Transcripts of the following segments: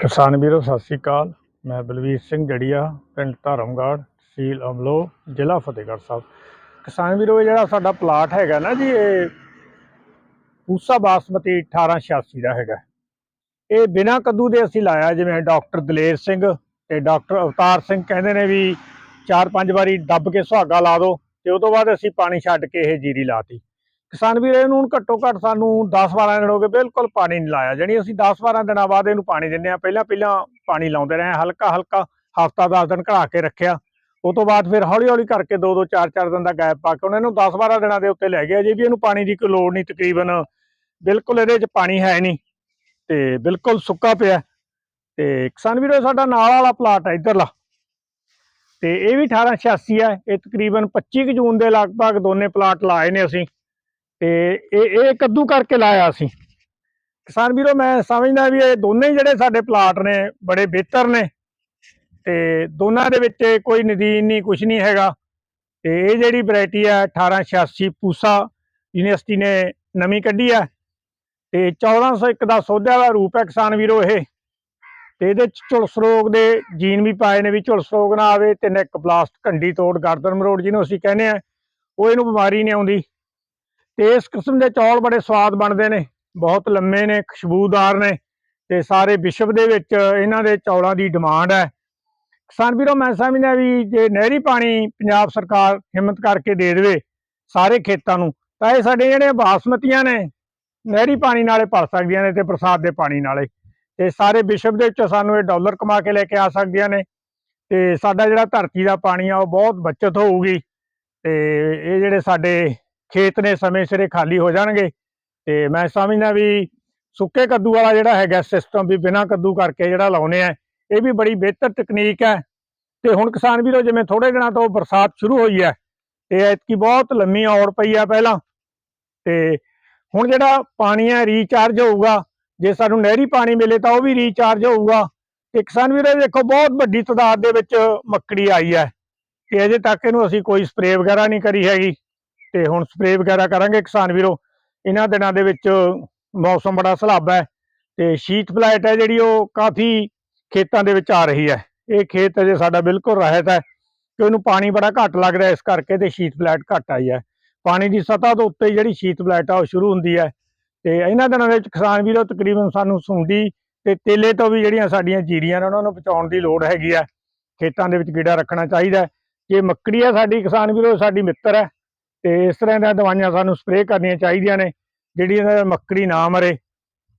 ਕਿਸਾਨ ਵੀਰੋ, ਸਤਿ ਸ੍ਰੀ ਅਕਾਲ। ਮੈਂ ਬਲਵੀਰ ਸਿੰਘ ਜੜੀਆ, ਪਿੰਡ ਧਰਮਗੜ੍ਹ, ਤਹਿਸੀਲ ਅਮਲੋ ਜ਼ਿਲ੍ਹਾ ਫਤਿਹਗੜ੍ਹ ਸਾਹਿਬ। ਕਿਸਾਨ ਵੀਰੋ, ਇਹ ਜਿਹੜਾ ਸਾਡਾ ਪਲਾਟ ਹੈਗਾ ਨਾ ਜੀ, ਇਹ ਪੂਸਾ ਬਾਸਮਤੀ 1886 ਦਾ ਹੈਗਾ। ਇਹ ਬਿਨਾਂ ਕੱਦੂ ਦੇ ਅਸੀਂ ਲਾਇਆ, ਜਿਵੇਂ ਡਾਕਟਰ ਦਲੇਰ ਸਿੰਘ ਤੇ ਡਾਕਟਰ ਅਵਤਾਰ ਸਿੰਘ ਕਹਿੰਦੇ ਨੇ ਵੀ ਚਾਰ ਪੰਜ ਵਾਰੀ ਦੱਬ ਕੇ ਸੁਹਾਗਾ ਲਾ ਦਿਓ ਤੇ ਉਹ ਤੋਂ ਬਾਅਦ ਅਸੀਂ ਪਾਣੀ ਛੱਡ ਕੇ ਇਹ ਜੀਰੀ ਲਾਤੀ। ਕਿਸਾਨ ਵੀਰ ਇਹਨੂੰ ਹੁਣ ਘੱਟੋ ਘੱਟ ਸਾਨੂੰ 10-12 ਦਿਨ ਹੋ ਗਏ ਬਿਲਕੁਲ ਪਾਣੀ ਨਹੀਂ ਲਾਇਆ। ਜਾਣੀ ਅਸੀਂ 10-12 ਦਿਨਾਂ ਬਾਅਦ ਇਹਨੂੰ ਪਾਣੀ ਦਿੰਦੇ ਆ ਪਹਿਲਾਂ ਪਹਿਲਾਂ ਪਾਣੀ ਲਾਉਂਦੇ ਰਹੇ ਹਲਕਾ ਹਲਕਾ ਹਫਤਾ 10 ਦਿਨ ਘੜਾ ਕੇ ਰੱਖਿਆ। ਉਹ ਤੋਂ ਬਾਅਦ ਫਿਰ ਹੌਲੀ ਹੌਲੀ ਕਰਕੇ 2-2 4-4 ਦਿਨ ਦਾ ਗੈਪ ਪਾ ਕੇ ਉਹਨਾਂ ਨੂੰ 10-12 ਦਿਨਾਂ ਦੇ ਉੱਤੇ ਲੈ ਗਿਆ ਜੇ ਵੀ ਇਹਨੂੰ ਪਾਣੀ ਦੀ ਕੋਈ ਲੋੜ ਨਹੀਂ ਤਕਰੀਬਨ। ਬਿਲਕੁਲ ਇਹਦੇ 'ਚ ਪਾਣੀ ਹੈ ਨਹੀਂ ਤੇ ਬਿਲਕੁਲ ਸੁੱਕਾ ਪਿਆ ਤੇ ਕਿਸਾਨ ਵੀਰੋ, ਸਾਡਾ ਨਾਲ ਵਾਲਾ ਪਲਾਟ ਹੈ ਇਧਰਲਾ। ਤੇ ਇਹ ਵੀ 1886 ਹੈ। ਇਹ ਤਕਰੀਬਨ 25 ਕੁ ਜੂਨ ਦੇ ਲਗਭਗ ਦੋਨੇ ਪਲਾਟ ਲਾਏ ਨੇ ਅਸੀਂ। ਤੇ ਇਹ ਇਹ ਕੱਦੂ ਕਰਕੇ ਲਾਇਆ ਅਸੀਂ ਕਿਸਾਨ ਵੀਰੋ, ਮੈਂ ਸਮਝਦਾ ਵੀ ਇਹ ਦੋਨੇ ਜਿਹੜੇ ਸਾਡੇ ਪਲਾਟ ਨੇ, ਬੜੇ ਬਿਹਤਰ ਨੇ। ਤੇ ਦੋਨਾਂ ਦੇ ਵਿੱਚ ਕੋਈ ਨਦੀਨ ਨਹੀਂ ਕੁਝ ਨਹੀਂ ਹੈਗਾ। ਤੇ ਇਹ ਜਿਹੜੀ ਵੈਰਾਈਟੀ ਹੈ 1886 ਪੂਸਾ ਯੂਨੀਵਰਸਿਟੀ ਨੇ ਨਵੀਂ ਕੱਢੀ ਹੈ। ਤੇ 1401 ਦਾ ਸੋਧਿਆ ਦਾ ਰੂਪ ਹੈ ਕਿਸਾਨ ਵੀਰੋ ਇਹ। ਤੇ ਇਹਦੇ ਚ ਝੁਲਸ ਰੋਗ ਦੇ ਜੀਨ ਵੀ ਪਾਏ ਨੇ ਵੀ ਝੁਲਸ ਰੋਗ ਨਾ ਆਵੇ, ਤੇ ਨੈਕ ਬਲਾਸਟ ਕੰਡੀ ਤੋੜ, ਗਰਦਨ ਮਰੋੜ ਜਿਹਨੂੰ ਅਸੀਂ ਕਹਿੰਦੇ ਆ ਉਹ ਇਹਨੂੰ ਬਿਮਾਰੀ ਨਹੀਂ ਆਉਂਦੀ। ਤੇ ਇਸ ਕਿਸਮ ਦੇ ਚੌਲ ਬੜੇ ਸਵਾਦ ਬਣਦੇ ਨੇ, ਬਹੁਤ ਲੰਮੇ ਨੇ, ਖੁਸ਼ਬੂਦਾਰ ਨੇ ਤੇ ਸਾਰੇ ਵਿਸ਼ਵ ਦੇ ਵਿੱਚ ਇਹਨਾਂ ਦੇ ਚੌਲਾਂ ਦੀ ਡਿਮਾਂਡ ਹੈ। ਕਿਸਾਨ ਵੀਰੋ, ਮੈਂ ਸਮਝਦਾ ਵੀ ਜੇ ਨਹਿਰੀ ਪਾਣੀ ਪੰਜਾਬ ਸਰਕਾਰ ਹਿੰਮਤ ਕਰਕੇ ਦੇ ਦੇਵੇ ਸਾਰੇ ਖੇਤਾਂ ਨੂੰ, ਤਾਂ ਇਹ ਸਾਡੇ ਜਿਹੜੇ ਬਾਸਮਤੀਆਂ ਨੇ, ਨਹਿਰੀ ਪਾਣੀ ਨਾਲੇ ਭਰ ਸਕਦੀਆਂ ਨੇ ਤੇ ਬਰਸਾਤ ਦੇ ਪਾਣੀ ਨਾਲੇ। ਤੇ ਸਾਰੇ ਵਿਸ਼ਵ ਦੇ ਵਿੱਚ ਸਾਨੂੰ ਇਹ ਡਾਲਰ ਕਮਾ ਕੇ ਲੈ ਕੇ ਆ ਸਕਦੀਆਂ ਨੇ ਤੇ ਸਾਡਾ ਜਿਹੜਾ ਧਰਤੀ ਦਾ ਪਾਣੀ ਆ, ਉਹ ਬਹੁਤ ਬਚਤ ਹੋਊਗੀ। ਤੇ ਇਹ ਜਿਹੜੇ ਸਾਡੇ ਖੇਤ ਨੇ ਸਮੇਂ ਸਿਰੇ ਖਾਲੀ ਹੋ ਜਾਣਗੇ। ਤੇ ਮੈਂ ਸਮਝਦਾ ਵੀ ਸੁੱਕੇ ਕੱਦੂ ਵਾਲਾ ਜਿਹੜਾ ਹੈਗਾ ਸਿਸਟਮ ਵੀ ਬਿਨਾਂ ਕੱਦੂ ਕਰਕੇ ਜਿਹੜਾ ਲਾਉਨੇ ਆ, ਇਹ ਵੀ ਬੜੀ ਬਿਹਤਰ ਤਕਨੀਕ ਹੈ। ਤੇ ਹੁਣ ਕਿਸਾਨ ਵੀਰੋ, ਜਿਵੇਂ ਥੋੜੇ ਦਿਨਾਂ ਤੋਂ ਬਰਸਾਤ ਸ਼ੁਰੂ ਹੋਈ ਹੈ, ਤੇ ਐਤਕੀ ਬਹੁਤ ਲੰਮੀ ਔੜ ਪਈ ਆ ਪਹਿਲਾਂ। ਤੇ ਹੁਣ ਜਿਹੜਾ ਪਾਣੀ ਹੈ ਰੀਚਾਰਜ ਹੋਊਗਾ, ਜੇ ਸਾਨੂੰ ਨਹਿਰੀ ਪਾਣੀ ਮਿਲੇ ਤਾਂ ਉਹ ਵੀ ਰੀਚਾਰਜ ਹੋਊਗਾ। ਤੇ ਕਿਸਾਨ ਵੀਰੋ ਦੇਖੋ ਬਹੁਤ ਵੱਡੀ ਤਾਦਾਦ ਦੇ ਵਿੱਚ ਮੱਕੜੀ ਆਈ ਹੈ। ਤੇ ਅਜੇ ਤੱਕ ਇਹਨੂੰ ਅਸੀਂ ਕੋਈ ਸਪਰੇਅ ਵਗੈਰਾ ਨਹੀਂ ਕਰੀ ਹੈਗੀ। ਤੇ ਹੁਣ ਸਪਰੇਅ ਵਗੈਰਾ ਕਰਾਂਗੇ ਕਿਸਾਨ ਵੀਰੋ। ਇਹਨਾਂ ਦਿਨਾਂ ਦੇ ਵਿੱਚ ਮੌਸਮ ਬੜਾ ਸਲਾਬਾ ਹੈ ਤੇ ਸ਼ੀਤ ਫਲਾਈਟ ਹੈ ਜਿਹੜੀ ਉਹ ਕਾਫੀ ਖੇਤਾਂ ਦੇ ਵਿੱਚ ਆ ਰਹੀ ਹੈ। ਇਹ ਖੇਤ ਅਜੇ ਸਾਡਾ ਬਿਲਕੁਲ ਰਹਿਤ ਹੈ ਕਿ ਉਹਨੂੰ ਪਾਣੀ ਬੜਾ ਘੱਟ ਲੱਗਦਾ ਇਸ ਕਰਕੇ ਤੇ ਸ਼ੀਤ ਫਲਾਈਟ ਘੱਟ ਆਈ ਹੈ। ਪਾਣੀ ਦੀ ਸਤਹ ਤੋਂ ਉੱਤੇ ਜਿਹੜੀ ਸ਼ੀਤ ਫਲਾਈਟ ਆ ਉਹ ਸ਼ੁਰੂ ਹੁੰਦੀ ਹੈ ਤੇ ਇਹਨਾਂ ਦਿਨਾਂ ਦੇ ਵਿੱਚ ਕਿਸਾਨ ਵੀਰੋ ਤਕਰੀਬਨ ਸਾਨੂੰ ਸੁੰਡੀ ਤੇ ਤੇਲੇ ਤੋਂ ਵੀ ਜਿਹੜੀਆਂ ਸਾਡੀਆਂ ਜੀਰੀਆਂ ਨੇ ਉਹਨਾਂ ਨੂੰ ਬਚਾਉਣ ਦੀ ਲੋੜ ਹੈਗੀ ਹੈ। ਖੇਤਾਂ ਦੇ ਵਿੱਚ ਕੀੜਾ ਰੱਖਣਾ ਚਾਹੀਦਾ ਜੇ ਮੱਕੜੀ ਹੈ ਸਾਡੀ ਕਿਸਾਨ ਵੀਰੋ, ਸਾਡੀ ਮਿੱਤਰ ਹੈ। ਤੇ ਇਸ ਤਰ੍ਹਾਂ ਦੀਆਂ ਦਵਾਈਆਂ ਸਾਨੂੰ ਸਪਰੇਅ ਕਰਨੀਆਂ ਚਾਹੀਦੀਆਂ ਨੇ ਜਿਹੜੀਆਂ ਮੱਕੜੀ ਨਾ ਮਰੇ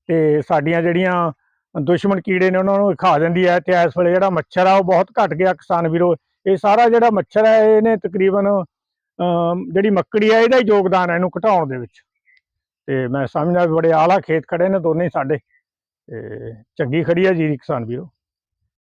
ਤੇ ਸਾਡੀਆਂ ਜਿਹੜੀਆਂ ਦੁਸ਼ਮਣ ਕੀੜੇ ਨੇ ਉਹਨਾਂ ਨੂੰ ਖਾ ਦਿੰਦੀ ਹੈ ਤੇ ਇਸ ਵੇਲੇ ਜਿਹੜਾ ਮੱਛਰ ਆ ਉਹ ਬਹੁਤ ਘਟ ਗਿਆ ਕਿਸਾਨ ਵੀਰੋ। ਇਹ ਸਾਰਾ ਜਿਹੜਾ ਮੱਛਰ ਹੈ, ਇਹਨੇ ਤਕਰੀਬਨ ਜਿਹੜੀ ਮੱਕੜੀ ਹੈ, ਇਹਦਾ ਹੀ ਯੋਗਦਾਨ ਹੈ ਇਹਨੂੰ ਘਟਾਉਣ ਦੇ ਵਿੱਚ। ਤੇ ਮੈਂ ਸਮਝਦਾ ਵੀ ਬੜੇ ਆਲਾ ਖੇਤ ਖੜੇ ਨੇ ਦੋਨੇ ਸਾਡੇ। ਤੇ ਚੰਗੀ ਖੜੀ ਹੈ ਜੀਰੀ ਕਿਸਾਨ ਵੀਰੋ।